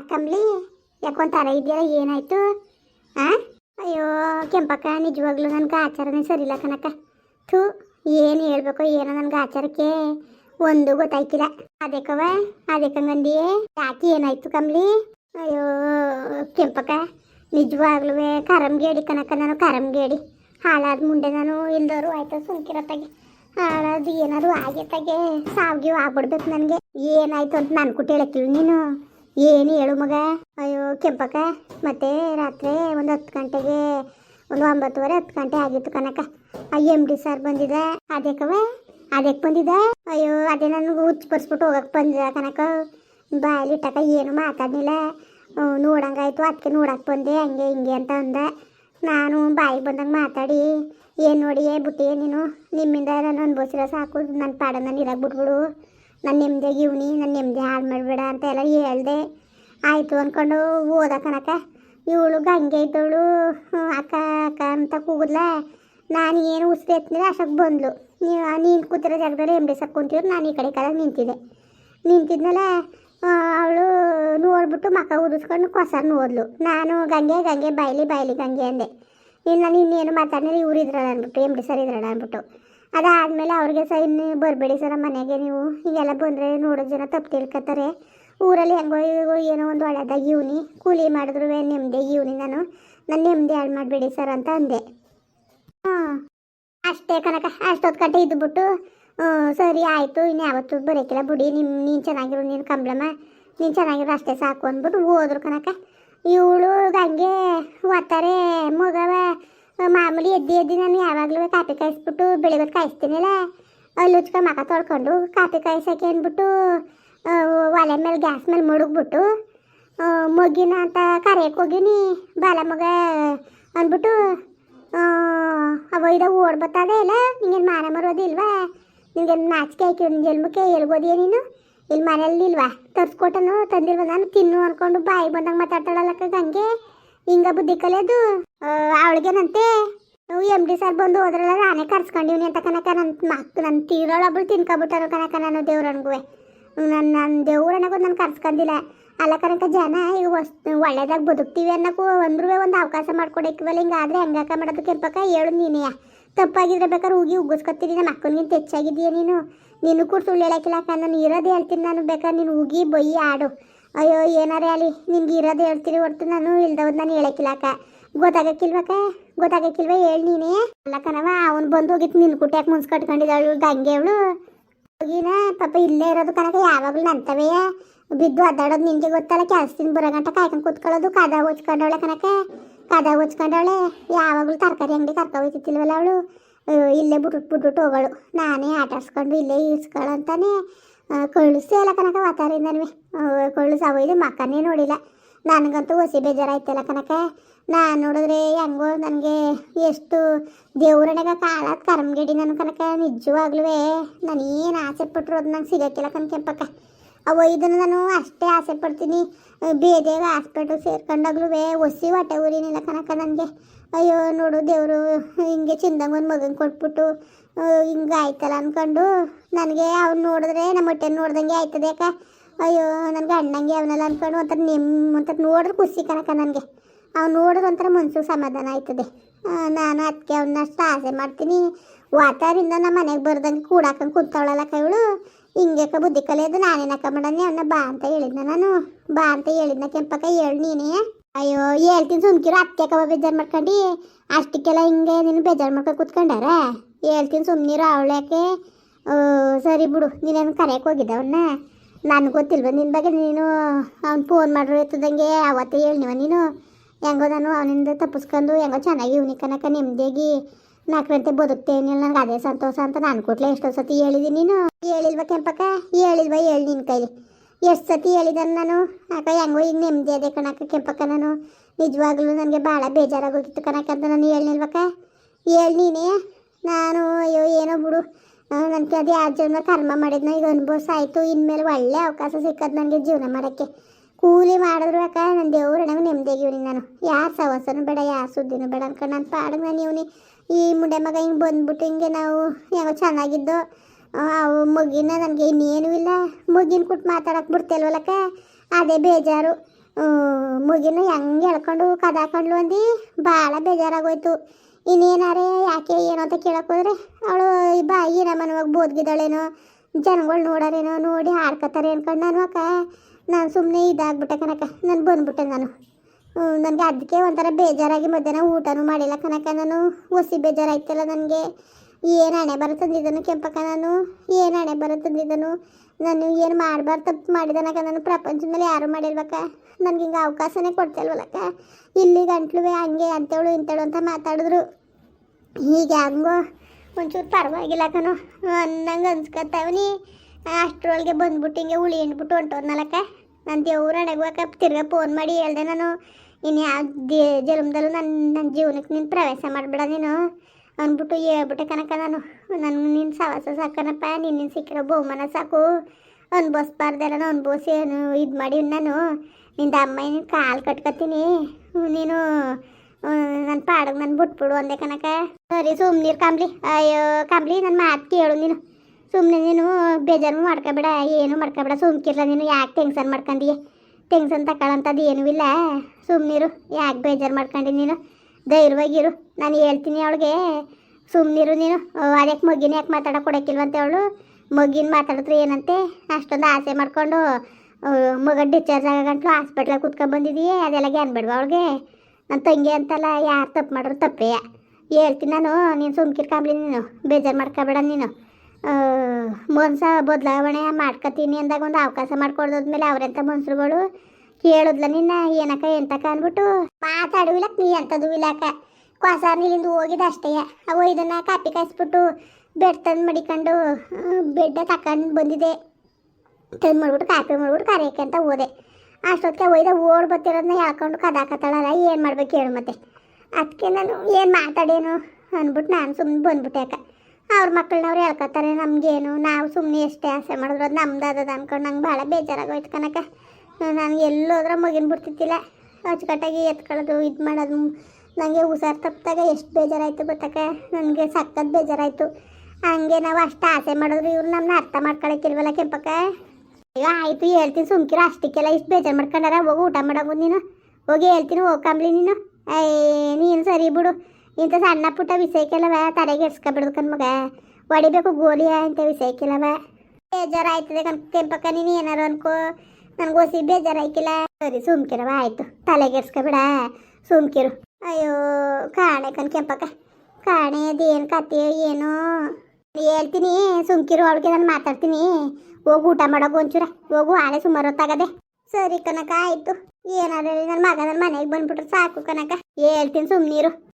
ಯಾಕಂಬ್ಲಿ ಯಾಕೊಂತಾರ ಇದೆಯಲ್ಲ ಏನಾಯ್ತು? ಆ? ಅಯ್ಯೋ, ಕೆಂಪಕ್ಕ, ನಿಜವಾಗ್ಲೂ ನನಗೆ ಆಚಾರನೇ ಸರಿಲ್ಲ ಕನಕ ಥೂ, ಏನು ಹೇಳ್ಬೇಕು ಏನೋ ನನಗೆ ಆಚಾರಕ್ಕೆ ಒಂದು ಗೊತ್ತಾಯ್ತಿಲ್ಲ. ಅದಕ್ಕವ ಅದಕ್ಕಂಗಂದಿ ಯಾಕೆ ಏನಾಯ್ತು ಕಮ್ಲಿ? ಅಯ್ಯೋ, ಕೆಂಪಕ್ಕ ನಿಜವಾಗ್ಲೂ ಕರಮ್ಗೇಡಿ ಕನಕ ನಾನು ಕರಮ್ಗೇಡಿ. ಹಾಳಾದ ಮುಂದೆ ನಾನು ಇಲ್ದವರು ಆಯ್ತು ಸುಮ್ಕಿರತ್ತಾಗೆ. ಹಾಳಾದ ಏನಾದ್ರು ಆಗೈತಾಗೆ. ಸಾವಿಗೆ ಆಗ್ಬಿಡ್ಬೇಕು ನನಗೆ. ಏನಾಯ್ತು ಅಂತ ನಾನು ಕುಟ್ಟಿ ನೀನು. ಏನು ಹೇಳು ಮಗ? ಅಯ್ಯೋ, ಕೆಂಪಕ್ಕ, ಮತ್ತೆ ರಾತ್ರಿ ಒಂದು ಹತ್ತು ಗಂಟೆಗೆ, ಒಂದು ಒಂಬತ್ತುವರೆ ಹತ್ತು ಗಂಟೆ ಆಗಿತ್ತು ಕನಕ ಆ ಎಂ ಡಿ ಸರ್ ಬಂದಿದ್ದ ಅದಕ್ಕವ ಅದಕ್ಕೆ ಬಂದಿದ್ದ ಅಯ್ಯೋ, ಅದೇ ನನಗೆ ಹುಚ್ಚು ಬರ್ಸ್ಬಿಟ್ಟು ಹೋಗಕ್ಕೆ ಬಂದಿದ್ದ ಕನಕ ಬಾಯಲ್ಲಿ ಇಟ್ಟಕ ಏನು ಮಾತಾಡಲಿಲ್ಲ. ನೋಡಂಗಾಯ್ತು ಅದಕ್ಕೆ ನೋಡಕ್ಕೆ ಬಂದೆ, ಹಂಗೆ ಹಿಂಗೆ ಅಂತ ಅಂದ. ನಾನು ಬಾಯಿಗೆ ಬಂದಂಗೆ ಮಾತಾಡಿ, ಏನು ನೋಡಿ ಬುಟ್ಟಿ ನೀನು? ನಿಮ್ಮಿಂದ ನಾನು ಅನ್ಭವಿಸಿರೋ ಸಾಕು ನನ್ನ ಪಾಡ ನಾನು ಇರಾಕ್ ಬಿಟ್ಬಿಡು. ನನ್ನ ನೆಮ್ಮದಿಯಾಗಿ ಇವ್ನಿ ನನ್ನ ನೆಮ್ಮದಿ ಹಾಳು ಮಾಡಬೇಡ ಅಂತ ಎಲ್ಲ ಹೇಳ್ದೆ. ಆಯಿತು ಅಂದ್ಕೊಂಡು ಓದ ಕನಕ ಇವಳು ಗಂಗೆ ಇದ್ದವಳು ಅಕ್ಕ ಅಕ್ಕ ಅಂತ ಕೂಗಿದ್ಲ. ನಾನು ಏನು ಉಸಿರು ಎತ್ತಿದ್ರೆ ಅಷ್ಟಕ್ಕೆ ಬಂದ್ಲು. ನೀವು ನೀನು ಕೂತಿರೋ ಜಾಗದಲ್ಲಿ ಎಂ ಡಿ ಸರ್ ಕುಂತಿದ್ರು, ನಾನು ಈ ಕಡೆ ಕಾಲ ನಿಂತಿದ್ದೆ. ನಿಂತಿದ್ಮೇಲೆ ಅವಳು ನೋಡ್ಬಿಟ್ಟು ಮಕ್ಕ ಉದಿಸ್ಕೊಂಡು ಕೊಸರ್ ಓದ್ಲು ನಾನು ಗಂಗೆ ಗಂಗೆ ಬಾಯ್ಲಿ ಬಾಯ್ಲಿ ಗಂಗೆ ಅಂದೆ. ಇಲ್ಲ ನಾನು ಇನ್ನೇನು ಮಾತಾಡಿದ್ರೆ ಇವ್ರು ಇದ್ರಲ್ಲ ಅಂದ್ಬಿಟ್ಟು ಎಂಬಡಿ ಸರ್ ಇದ್ರಲ್ಲ ಅಂದ್ಬಿಟ್ಟು. ಅದಾದಮೇಲೆ ಅವ್ರಿಗೆ ಸಹ ಇನ್ನು ಬರಬೇಡಿ ಸರ್ ಮನೆಗೆ ನೀವು ಹೀಗೆಲ್ಲ ಬಂದರೆ ನೋಡೋ ಜನ ತಪ್ಪು ತಿಳ್ಕೊತಾರೆ. ಊರಲ್ಲಿ ಹೆಂಗೋ ಹೇಗೋ ಏನೋ ಒಂದು ಒಳ್ಳೆದಾಗಿ ಇವ್ನಿ ಕೂಲಿ ಮಾಡಿದ್ರು ನೆಮ್ಮದಿ ಇವ್ನಿ ನಾನು ನನ್ನ ನೆಮ್ಮದಿ ಹಾಳು ಮಾಡಬೇಡಿ ಸರ್ ಅಂತ ಅಂದೆ. ಹಾಂ, ಅಷ್ಟೇ ಕನಕ ಅಷ್ಟೊತ್ತು ಗಂಟೆ ಇದ್ದುಬಿಟ್ಟು ಸರಿ ಆಯಿತು ಇನ್ನು ಯಾವತ್ತೂ ಬರೋಕ್ಕಿಲ್ಲ ಬಿಡಿ ನಿಮ್ಮ ನೀನು ಚೆನ್ನಾಗಿರು, ನೀನು ಕಂಬ್ಳಮ್ಮ, ನೀನು ಚೆನ್ನಾಗಿರು ಅಷ್ಟೇ ಸಾಕು ಅಂದ್ಬಿಟ್ಟು ಹೋದ್ರು ಕನಕ ಇವಳು ಹಂಗೆ ಒತ್ತಾರೆ ಮಗವ ಮಾಮೂಲಿ ಎದ್ದು ಎದ್ದು ನಾನು ಯಾವಾಗಲೂ ಕಾಪಿ ಕಾಯಿಸ್ಬಿಟ್ಟು ಬೆಳಿಗ್ಗೆ ಕಾಯಿಸ್ತೀನಿಲ್ಲ. ಅಲ್ಲಿ ಉಚ್ಕ ಮಕ ತೊಳ್ಕೊಂಡು ಕಾಪಿ ಕಾಯಿಸೋಕೆ ಅಂದ್ಬಿಟ್ಟು ಒಲೆ ಮೇಲೆ, ಗ್ಯಾಸ್ ಮೇಲೆ ಮುಳುಗ್ಬಿಟ್ಟು ಮಗಿನ ಅಂತ ಕರೆಯಕ್ಕೆ ಹೋಗಿನಿ. ಬಾಲ ಮಗ ಅಂದ್ಬಿಟ್ಟು ಅವ ಇದ ಓಡ್ ಇಲ್ಲ? ನಿಂಗೇನು ಮಾನ ಮರೋದಿಲ್ವಾ ನಿಂಗೆ ನಾಚಿಕೆ ಹಾಕಿ ನಿನ್ನ ಜನ್ಮಕ್ಕೆ ಎಲ್ಗೋದಿಯ ನೀನು? ಇಲ್ಲಿ ಮನೆಯಲ್ಲಿ ಇಲ್ವಾ? ತರ್ಸ್ಕೊಟ್ಟನು, ತಂದಿಲ್ವ ನಾನು? ತಿನ್ನು ಅನ್ಕೊಂಡು ಬಾಯಿ ಬಂದಂಗೆ ಮಾತಾಡ್ತಾಳಲ್ಲಕ್ಕ ಹಂಗೆ ಹಿಂಗ ಬುದ್ಧಿ ಕಲಿಯೋದು ಅವಳಿಗೇನಂತೆ? ನೀವು ಎಂ ಡಿ ಸರ್ ಬಂದು ಹೋದ್ರಲ್ಲ, ನಾನೇ ಕರ್ಸ್ಕೊಂಡಿವ್ನಿ ಅಂತ ಕನಕ ನನ್ನ ಮಕ್ ನನ್ನ ತೀರೋಳೊಬ್ಳು ತಿನ್ಕೊಬಿಟ್ಟಾರ ಕನಕ ನಾನು ದೇವ್ರನ್ಗುವೆ. ನನ್ನ ನನ್ನ ದೇವ್ರನಗೂ ನಾನು ಕರ್ಸ್ಕೊಂಡಿಲ್ಲ. ಅಲ್ಲ ಕನಕ, ಜನ ಈಗ ವಸ್ತು ಒಳ್ಳೇದಾಗ ಬದುಕ್ತೀವಿ ಅನ್ನೋಕ್ಕೂ ಅಂದ್ರೂ ಒಂದು ಅವಕಾಶ ಮಾಡ್ಕೊಡಕ್ಕಿವಲ್ಲ ಹಿಂಗಾದ್ರೆ ಹೆಂಗಾಕ ಮಾಡೋದು ಕೆಂಪಕ್ಕ ಹೇಳು ನೀನೆಯ ತಪ್ಪಾಗಿದ್ರೆ ಬೇಕಾದ್ರೆ ಹೋಗಿ ಉಗ್ಗಿಸ್ಕೊತೀನಿ, ನಮ್ಮ ಅಕ್ಕನಿಗಿಂತ ಹೆಚ್ಚಾಗಿದ್ದೀಯ ನೀನು. ನೀನು ಕೂಡ ಸುಳ್ಳು ಹೇಳಕ್ಕಿಲ್ಲ ನಾನು ಇರೋದೇ ಹೇಳ್ತೀನಿ, ನಾನು ಬೇಕಾದ್ರೆ ನೀನು ಹೋಗಿ ಬೊಯ್ಯಿ ಆಡು. ಅಯ್ಯೋ, ಏನಾರೇ ಅಲ್ಲಿ ನಿಮ್ಗೆ ಇರೋದು ಹೇಳ್ತೀರಿ ಹೊರತು ನಾನು ಇಲ್ದವ್ ನಾನು ಹೇಳಕ್ಕಿಲ್ಲಕ್ಕ. ಗೊತ್ತಾಗಕ್ಕಿಲ್ವಕ್ಕ? ಗೊತ್ತಾಗಕ್ಕಿಲ್ವ? ಹೇಳಿ ನೀನೇ. ಅಲ್ಲ ಕಣವ ಅವ್ನು ಬಂದು ಹೋಗಿತ್ತು ನಿನ್ನ ಕುಟ್ಯಾಕೆ ಮುನ್ಸ್ ಕಟ್ಕೊಂಡಿದ್ದಾಳು ಗಂಗೆ ಅವಳು ಹೋಗಿನ, ಪಾಪ ಇಲ್ಲೇ ಇರೋದು ಕನಕ ಯಾವಾಗಲೂ ನಂತವೇ. ಬಿದ್ದು ಅದಾಡೋದು ನಿನಗೆ ಗೊತ್ತಲ್ಲ, ಕೆಲಸದಿಂದ ಬರೋ ಗಂಟ ಕಾಯ್ಕೊಂಡು ಕೂತ್ಕೊಳ್ಳೋದು, ಕದ ಹೊಚ್ಕೊಂಡವಳೆ ಕನಕ ಕದ ಹೊಚ್ಕೊಂಡವಳೆ, ಯಾವಾಗಲೂ ತರಕಾರಿ ಅಂಗಡಿ ಕರ್ಕೊ ಹೋಯ್ತಿಲ್ವಲ್ಲ ಅವಳು. ಇಲ್ಲೇ ಬಿಟ್ಬಿಟ್ಟು ಬಿಟ್ಬಿಟ್ಟು ಹೋಗೋಳು. ನಾನೇ ಆಟಾಡ್ಸ್ಕೊಂಡು ಇಲ್ಲೇ ಇಸ್ಕೊಳ್ಳೋ ಅಂತಾನೆ. ಕಳಿಸಿ ಎಲ್ಲ ಕನಕ ವಾತಾರಿಂದನೂ ಕಳಿಸಿ ಅವೈದು ಮಕ್ಕನೇ ನೋಡಿಲ್ಲ. ನನಗಂತೂ ಹೊಸಿ ಬೇಜಾರಾಯ್ತಲ್ಲ ಕನಕ ನಾನು ನೋಡಿದ್ರೆ ಹೆಂಗೋ ನನಗೆ ಎಷ್ಟು ದೇವ್ರಣೆಗ ಕಾಳ ಕರ್ಮಗಿಡಿ ನನ್ನ ಕನಕ ನಿಜವಾಗ್ಲೂ ನಾನು ಏನು ಆಸೆ ಪಟ್ಟರು ಅದು ನಂಗೆ ಸಿಗೋಕ್ಕಿಲ್ಲ ಕನಕೆಂಪಕ್ಕ ಅವ ಇದನ್ನು ನಾನು ಅಷ್ಟೇ ಆಸೆ ಪಡ್ತೀನಿ ಬೇದಾಗ ಹಾಸ್ಪಿಟಲ್ ಸೇರ್ಕೊಂಡಾಗ್ಲೂ ಒಸಿ ಹೊಟ್ಟೆ ಊರಿನಿಲ್ಲ ಕನಕ ನನಗೆ. ಅಯ್ಯೋ ನೋಡು ದೇವರು, ಹಿಂಗೆ ಚಿಂದಂಗೆ ಒಂದು ಮಗನ ಕೊಟ್ಬಿಟ್ಟು ಹಿಂಗೆ ಆಯ್ತಲ್ಲ ಅಂದ್ಕೊಂಡು ನನಗೆ ಅವ್ನು ನೋಡಿದ್ರೆ ನಮ್ಮ ಹೊಟ್ಟೆ ನೋಡ್ದಂಗೆ ಆಯ್ತದೆ ಯಾಕೆ ಅಯ್ಯೋ ನನಗೆ ಅಣ್ಣಂಗೆ ಅವನಲ್ಲ ಅಂದ್ಕೊಂಡು ಒಂಥರ ನಿಮ್ಮ ಒಂಥರ ನೋಡಿದ್ರೆ ಖುಷಿ ಕನಕ ನನಗೆ. ಅವ್ನು ನೋಡಿದ್ರೆ ಒಂಥರ ಮನ್ಸು ಸಮಾಧಾನ ಆಯ್ತದೆ. ನಾನು ಅದಕ್ಕೆ ಅವನ್ನ ಅಷ್ಟು ಆಸೆ ಮಾಡ್ತೀನಿ. ವಾತಾವರಿಂದ ನಮ್ಮ ಮನೆಗೆ ಬರ್ದಂಗೆ ಕೂಡಾಕಂಗೆ ಕೂತವಳಲ್ಲ ಕೈವಳು ಹಿಂಗೆ ಬುದ್ಧಿ ಕಲಿಯೋದು ನಾನೇನಕ್ಕ ಮಾಡನೆ ಅವನ್ನ ಬಾ ಅಂತ ಹೇಳಿದ್ನ ನಾನು. ಬಾ ಅಂತ ಹೇಳಿದ್ನ ಕೆಂಪಕ್ಕ, ಹೇಳು ನೀನೇ. ಅಯ್ಯೋ, ಹೇಳ್ತೀನಿ ಸುಮ್ಕಿರು ಅತ್ತೆಕವ ಕವ ಬೇಜಾರು ಮಾಡ್ಕೊಂಡು? ಅಷ್ಟಕ್ಕೆಲ್ಲ ಹಿಂಗೆ ನೀನು ಬೇಜಾರು ಮಾಡ್ಕೊಂಡು ಕೂತ್ಕೊಂಡಾರ? ಹೇಳ್ತೀನಿ ಸುಮ್ಮನಿರು ಅವಳ್ಯಾಕೆ ಸರಿ ಬಿಡು, ನೀನೇನು ಕರೆಯಕ್ಕೆ ಹೋಗಿದ್ದವನ್ನ ನನಗೆ ಗೊತ್ತಿಲ್ವ ನಿನ್ನ ಬಗ್ಗೆ, ನೀನು ಅವ್ನು ಫೋನ್ ಮಾಡ್ರು ಎತ್ತದಂಗೆ, ಅವತ್ತೇ ಹೇಳಿವ ನೀನು. ಹೆಂಗೋ ನಾನು ಅವನಿಂದ ತಪ್ಪಿಸ್ಕೊಂಡು ಹೆಂಗೋ ಚೆನ್ನಾಗಿ ಇವನಿ ಕನಕ ನೆಮ್ಮದಿಯಾಗಿ ನಾಲ್ಕರಂತೆ ಬದುಕ್ತೇನೆ ನನಗೆ ಅದೇ ಸಂತೋಷ ಅಂತ ನಾನು ಕೊಟ್ಲೆ ಎಷ್ಟೋ ಸತಿ ಹೇಳಿದ್ದೀನಿ. ನೀನು ಹೇಳಿಲ್ವ ಕೆಂಪಕ್ಕ? ಹೇಳಿಲ್ವ? ಹೇಳಿ ನಿನ್ನ ಕೈಲಿ. ಎಷ್ಟು ಸತಿ ಹೇಳಿದಾನೆ ನಾನು? ಅಕ್ಕ, ಹೆಂಗೋ ಈಗ ನೆಮ್ಮದಿ ಅದೇ ಕಣಕ್ಕ ಕೆಂಪಕ್ಕ ನಾನು. ನಿಜವಾಗ್ಲೂ ನನಗೆ ಭಾಳ ಬೇಜಾರಾಗೋಗಿತ್ತು ಕಣಕ್ಕ ಅಂತ ನಾನು ಹೇಳಿಲ್ವಕ್ಕ ಹೇಳಿ ನೀನೇ? ನಾನು, ಅಯ್ಯೋ, ಏನೋ ಬಿಡು. ನನಗೆ ಅದು ಜೀವನ ಕರ್ಮ ಮಾಡಿದ್ನ. ಈಗ ಅನುಭವಿಸ ಆಯಿತು ಇನ್ಮೇಲೆ ಒಳ್ಳೆ ಅವಕಾಶ ಸಿಕ್ಕದು ನನಗೆ ಜೀವನ ಮಾಡೋಕ್ಕೆ. ಕೂಲಿ ಮಾಡಿದ್ರು ಅಕ್ಕ ನನ್ನ ದೇವ್ರ ನನಗೆ ನೆಮ್ಮದಿಯಾಗಿವ್ನಿ ನಾನು. ಯಾರು ಸವಾಸನೂ ಬೇಡ, ಯಾರು ಸುದ್ದಿನೂ ಬೇಡ ಅನ್ಕೊಂಡು ನಾನು ಪಾಡಿಗೆ ನಾನು ಇವನಿ ಈ ಮುಂಡೆ ಮಗ ಹಿಂಗೆ ಬಂದ್ಬಿಟ್ಟು ಹಿಂಗೆ ನಾವು ಯಾವಾಗ ಚೆನ್ನಾಗಿದ್ದು ಅವು ಮಗಿನ ನನಗೆ ಇನ್ನೇನು ಇಲ್ಲ. ಮಗಿನ ಕೊಟ್ಟು ಮಾತಾಡಕ್ಕೆ ಬಿಡ್ತಿಲ್ವಲ್ಲಕ್ಕ? ಅದೇ ಬೇಜಾರು. ಮುಗಿನ ಹೆಂಗೆ ಎಳ್ಕೊಂಡು ಕದಾಕೊಂಡ್ಲು ಅಂದು? ಭಾಳ ಬೇಜಾರಾಗೋಯ್ತು. ಇನ್ನೇನಾರೇ ಯಾಕೆ ಏನು ಅಂತ ಕೇಳಕ್ಕೆ ಹೋದ್ರೆ, ಅವಳು ಈ ಬಾಯಿ ನಮ್ಮನವಾಗ ಬೋದ್ಗಿದ್ದಾಳೇನೋ, ಜನಗಳು ನೋಡೋರೇನೋ, ನೋಡಿ ಹಾಡ್ಕೊತಾರೆ ಅನ್ಕೊಂಡು ನಾನು ಅಕ್ಕ. ನಾನು ಸುಮ್ಮನೆ ಇದಾಗ್ಬಿಟ್ಟೆ ಕನಕ ನಾನು ಬಂದ್ಬಿಟ್ಟೆ ನಾನು. ನನಗೆ ಅದಕ್ಕೆ ಒಂಥರ ಬೇಜಾರಾಗಿ ಮಧ್ಯಾಹ್ನ ಊಟನೂ ಮಾಡಿಲ್ಲ ಕನಕ ನಾನು ಒಸಿ ಬೇಜಾರಾಯ್ತಲ್ಲ ನನಗೆ. ಏನು ಹಣೆ ಬರ ತಂದಿದ್ದನು ಕೆಂಪಕ್ಕ ನಾನು? ಏನು ಹಣೆ ಬರ ತಂದಿದ್ದನು? ನಾನು ಏನು ಮಾಡಬಾರ್ದು ತಪ್ಪು ಮಾಡಿದನಕ ನಾನು ಪ್ರಪಂಚದ ಮೇಲೆ ಯಾರು ಮಾಡಿಲ್ವಕ್ಕ. ನನಗೆ ಹಿಂಗೆ ಅವಕಾಶನೇ ಕೊಡ್ತಲ್ವಲ್ಲಕ್ಕ ಇಲ್ಲಿ ಗಂಟ್ಲು ಹಂಗೆ ಅಂತೇಳು ಇಂತೇಳು ಅಂತ ಮಾತಾಡಿದ್ರು. ಹೀಗೆ ಹಂಗೋ. ಒಂಚೂರು ಪರವಾಗಿಲ್ಲ ಕಣೋ. ಅನ್ನಂಗೆ ಅನ್ಸ್ಕೊತಾವನಿ ಅಷ್ಟರೊಳಗೆ ಬಂದ್ಬಿಟ್ಟು ಹಿಂಗೆ ಉಳಿ ಹಿಂಡ್ಬಿಟ್ಟು ಹೊಂಟೋದ್ನಲ್ಲಕ್ಕ ನಾನು ದೇವ್ರ ಅಡಗುವಕ್ಕ ತಿರ್ಗಾ ಫೋನ್ ಮಾಡಿ ಹೇಳ್ದೆ ನಾನು ಇನ್ನು ಯಾವ ದೇ ಜನ್ಮದಲ್ಲೂ ನನ್ನ ನನ್ನ ಜೀವನಕ್ಕೆ ನೀನು ಪ್ರವೇಶ ಮಾಡಬೇಡ ನೀನು ಅಂದ್ಬಿಟ್ಟು ಹೇಳ್ಬಿಟ್ಟೆ ಕನಕ ನಾನು. ನನಗೆ ನಿನ್ನ ಸವಾಸ ಸಾಕನಪ್ಪ ನಿನ್ನ ಸಿಕ್ಕಿರೋ ಬಹುಮಾನ ಸಾಕು. ಅನ್ಭವಿಸ್ಬಾರ್ದೆಲ್ಲ ನಾನು, ಅನ್ಭವಿಸಿ ಇದು ಮಾಡಿ ನಾನು. ನಿಂದ ಅಮ್ಮ ನಿನ್ನ ಕಾಲು ಕಟ್ಕೊತೀನಿ. ನೀನು ನನ್ನ ಪಾಡಗ್ ನಾನು ಬಿಟ್ಬಿಡು ಅಂದೆ ಕನಕ. ಸರಿ ಸುಮ್ಮನೀರು ಕಾಂಬ್ಲಿ ಅಯ್ಯೋ ಕಾಂಬ್ಲಿ ನನ್ನ ಮಾತು ಕೇಳು ನೀನು. ಸುಮ್ಮನೆ ನೀನು ಬೇಜಾರು ಮಾಡ್ಕೊಬೇಡ, ಏನು ಮಾಡ್ಕೋಬೇಡ, ಸುಮ್ಕಿರ್ಲ ನೀನು, ಯಾಕೆ ಟೆನ್ಷನ್ ಮಾಡ್ಕೊಂಡಿ ಟೆನ್ಷನ್ ತಗೊಳ್ಳಂಥದ್ದು ಏನೂ ಇಲ್ಲ. ಸುಮ್ಮನಿರು ಯಾಕೆ ಬೇಜಾರು ಮಾಡ್ಕೊಂಡಿ ನೀನು? ಧೈರ್ಯವಾಗಿರು, ನಾನು ಹೇಳ್ತೀನಿ ಅವಳಿಗೆ. ಸುಮ್ಮನಿರು ನೀನು. ಅದಕ್ಕೆ ಮಗಿನ ಯಾಕೆ ಮಾತಾಡೋ ಕೊಡೋಕ್ಕಿಲ್ವಂತೆ ಅವಳು? ಮಗಿನ ಮಾತಾಡಿದ್ರೆ ಏನಂತೆ? ಅಷ್ಟೊಂದು ಆಸೆ ಮಾಡಿಕೊಂಡು ಮಗ ಡಿಸ್ಚಾರ್ಜ್ ಆಗಂಟ್ಲು ಹಾಸ್ಪಿಟ್ಲಾಗ ಕುತ್ಕೊಂಡು ಅದೆಲ್ಲ ಗ್ಯಾನ್ ಬೇಡವಾ ಅವಳಿಗೆ? ನನ್ನ ತಂಗಿ ಅಂತಲ್ಲ, ಯಾರು ತಪ್ಪು ಮಾಡಿದ್ರು ತಪ್ಪೇ ಹೇಳ್ತೀನಿ ನಾನು, ನೀನು ಸುಮ್ಕಿರ್ ಕಾಂಬ್ಲಿ ನೀನು. ಬೇಜಾರು ಮಾಡ್ಕೊಬೇಡ ನೀನು. ಮನ್ಸ ಬದಲಾವಣೆ ಮಾಡ್ಕೊತೀನಿ ಅಂದಾಗ ಒಂದು ಅವಕಾಶ ಮಾಡ್ಕೊಡ್ದಾದ್ಮೇಲೆ ಅವರೆಂಥ ಮನ್ಸರುಗಳು ಕೇಳಿದ್ಲ ನಿನ್ನ, ಏನಕ್ಕ ಎಂತಕ್ಕ ಅಂದ್ಬಿಟ್ಟು ಮಾತಾಡುವಿಲ್ಲ ನೀ ಎಂಥದ್ದು ಇಲ್ಲಕ್ಕ ಕೊಸ ನೀಲಿಂದ ಹೋಗಿದ್ದು ಅಷ್ಟೇ. ಅವು ಇದನ್ನ ಕಾಪಿ ಕಾಯಿಸ್ಬಿಟ್ಟು ಬೆಡ್ ತಂದು ಮಡಿಕೊಂಡು ಬೆಡ್ಡ ತಕೊಂಡು ಬಂದಿದೆ ತಂದು ಮಾಡ್ಬಿಟ್ಟು ಕಾಪಿ ಮಾಡ್ಬಿಟ್ಟು ಕರೆಯಕ್ಕೆ ಅಂತ ಹೋದೆ. ಅಷ್ಟೊತ್ತಿಗೆ ಒಯ್ದ ಓಡ್ ಬರ್ತಿರೋದನ್ನ ಹೇಳ್ಕೊಂಡು ಕದಾಕತ್ತಾಳಲ್ಲ, ಏನು ಮಾಡ್ಬೇಕು ಹೇಳು ಮತ್ತೆ. ಅದಕ್ಕೆ ನಾನು ಏನು ಮಾತಾಡೇನು ಅಂದ್ಬಿಟ್ಟು ನಾನು ಸುಮ್ಮನೆ ಬಂದ್ಬಿಟ್ಟೆ ಅಕ್ಕ. ಅವ್ರ ಮಕ್ಕಳನ್ನವ್ರು ಹೇಳ್ಕೊತಾರೆ, ನಮಗೇನು, ನಾವು ಸುಮ್ಮನೆ ಎಷ್ಟೇ ಆಸೆ ಮಾಡಿದ್ರು ಅದು ನಮ್ದು ಅಂದ್ಕೊಂಡು ನಂಗೆ ಭಾಳ ಬೇಜಾರಾಗೋಯ್ತು ಕನಕ ನಾನು ಎಲ್ಲೋದ್ರ ಮಗಿನ ಬಿಡ್ತಿದ್ದಿಲ್ಲ. ಅಚ್ಚುಕಟ್ಟಾಗಿ ಎತ್ಕೊಳ್ಳೋದು ಇದು ಮಾಡೋದು ನನಗೆ ಹುಷಾರು ತಪ್ಪಿದಾಗ ಎಷ್ಟು ಬೇಜಾರಾಯಿತು ಗೊತ್ತಕ್ಕ? ನನಗೆ ಸಕ್ಕದ ಬೇಜಾರಾಯಿತು. ಹಂಗೆ ನಾವು ಅಷ್ಟು ಆಸೆ ಮಾಡಿದ್ರು ಇವ್ರು ನಮ್ಮನ್ನ ಅರ್ಥ ಮಾಡ್ಕೊಳಕ್ಕಿಲ್ವಲ್ಲ ಕೆಂಪಕ್ಕ? ಈಗ ಆಯಿತು ಹೇಳ್ತೀನಿ ಸುಮ್ಕಿರೋ, ಅಷ್ಟಕ್ಕೆಲ್ಲ ಇಷ್ಟು ಬೇಜಾರು ಮಾಡ್ಕೊಂಡಾರ, ಹೋಗಿ ಊಟ ಮಾಡೋಂಗು ನೀನು. ಹೋಗಿ ಹೇಳ್ತೀನಿ ಹೋಗ್ಕಂಬ್ಲಿ ನೀನು. ಏ ನೀನು ಸರಿ ಬಿಡು. ಇಂಥ ಸಣ್ಣ ಪುಟ್ಟ ವಿಷಯಕ್ಕೆಲ್ಲವ ತಲೆಗೆ ಎಡ್ಸ್ಕೊಬಿಡ್ದು ಕಣ್ಮಗ ಹೊಡಿಬೇಕು ಗೋಲಿಯ ಇಂಥ ವಿಷಯಕ್ಕೆಲ್ಲವ ಬೇಜಾರಾಯ್ತದೆ ಕಣ್ ಕೆಂಪಕ್ಕ, ನೀನು ಏನಾರು ಅನ್ಕೋ. ನನಗೆ ಓಸಿ ಬೇಜಾರಾಯ್ಕಿಲ್ಲ. ಸರಿ ಸುಮ್ಕಿರವ ಆಯಿತು. ತಲೆಗೆ ಎಡ್ಸ್ಕೊಬಿಡ ಸುಮ್ಕಿರು. ಅಯ್ಯೋ, ಕಾಣೆ ಕಣ್ ಕೆಂಪಕ್ಕ. ಕಾಣೆ ಅದೇನು ಕತೆ, ಏನೋ. ಹೇಳ್ತೀನಿ, ಸುಮ್ಕಿರು, ಅವಳಿಗೆ ನಾನು ಮಾತಾಡ್ತೀನಿ. ಹೋಗು, ಊಟ ಮಾಡೋಗು ಒಂಚೂರ. ಹೋಗು ಆಳೆ ಸುಮಾರು ಹೊತ್ತಾಗದೆ ಸರಿ ಕನಕ ಆಯ್ತು. ಏನಾದ್ರೆ ನನ್ನ ಮಗ ನನ್ನ ಮನೆಗೆ ಬಂದ್ಬಿಟ್ರೆ ಸಾಕು ಕನಕ ಹೇಳ್ತೀನಿ ಸುಮ್ಮನೀರು